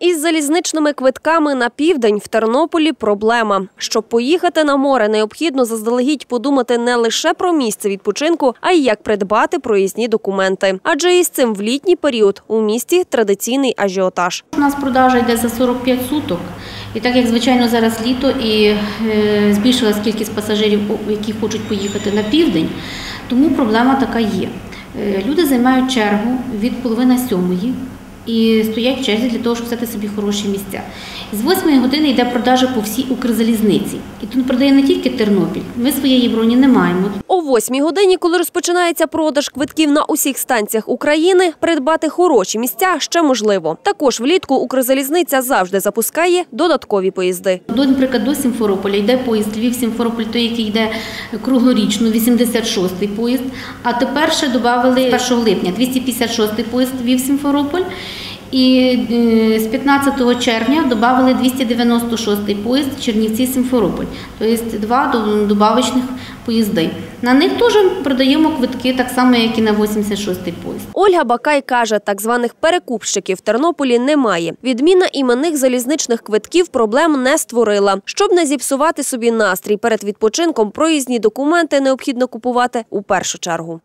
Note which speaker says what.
Speaker 1: Із залізничними квитками на південь в Тернополі проблема. Щоб поїхати на море, необхідно заздалегідь подумати не лише про місце відпочинку, а й як придбати проїзні документи. Адже із цим в літній період у місті традиційний ажіотаж.
Speaker 2: У нас продажа йде за 45 суток. І так як звичайно зараз літо і е, збільшилась кількість пасажирів, які хочуть поїхати на південь, тому проблема така є. Е, Люди займають чергу від половини сьомої і стоять в черзі для того, щоб взяти собі хороші місця. З 8 години йде продажа по всій Укрзалізниці. І тут продає не тільки Тернопіль. Ми своєї броні не маємо.
Speaker 1: Восьмій годині, коли розпочинається продаж квитків на усіх станціях України, придбати хороші місця ще можливо. Також влітку Укрзалізниця завжди запускає додаткові поїзди.
Speaker 2: До, наприклад, до Сімферополя йде поїзд Львів-Сімферополь, той, який йде круглорічно, 86-й поїзд. А тепер ще додали 1 липня 256-й поїзд Львів-Сімферополь. І е, з 15 червня додали 296-й поїзд Чернівці-Сімферополь. Тобто два до- добавочних поїзди. На них теж продаємо квитки так само, як і на 86-й поїзд.
Speaker 1: Ольга Бакай каже, так званих перекупщиків в Тернополі немає. Відміна іменних залізничних квитків проблем не створила. Щоб не зіпсувати собі настрій перед відпочинком, проїзні документи необхідно купувати у першу чергу.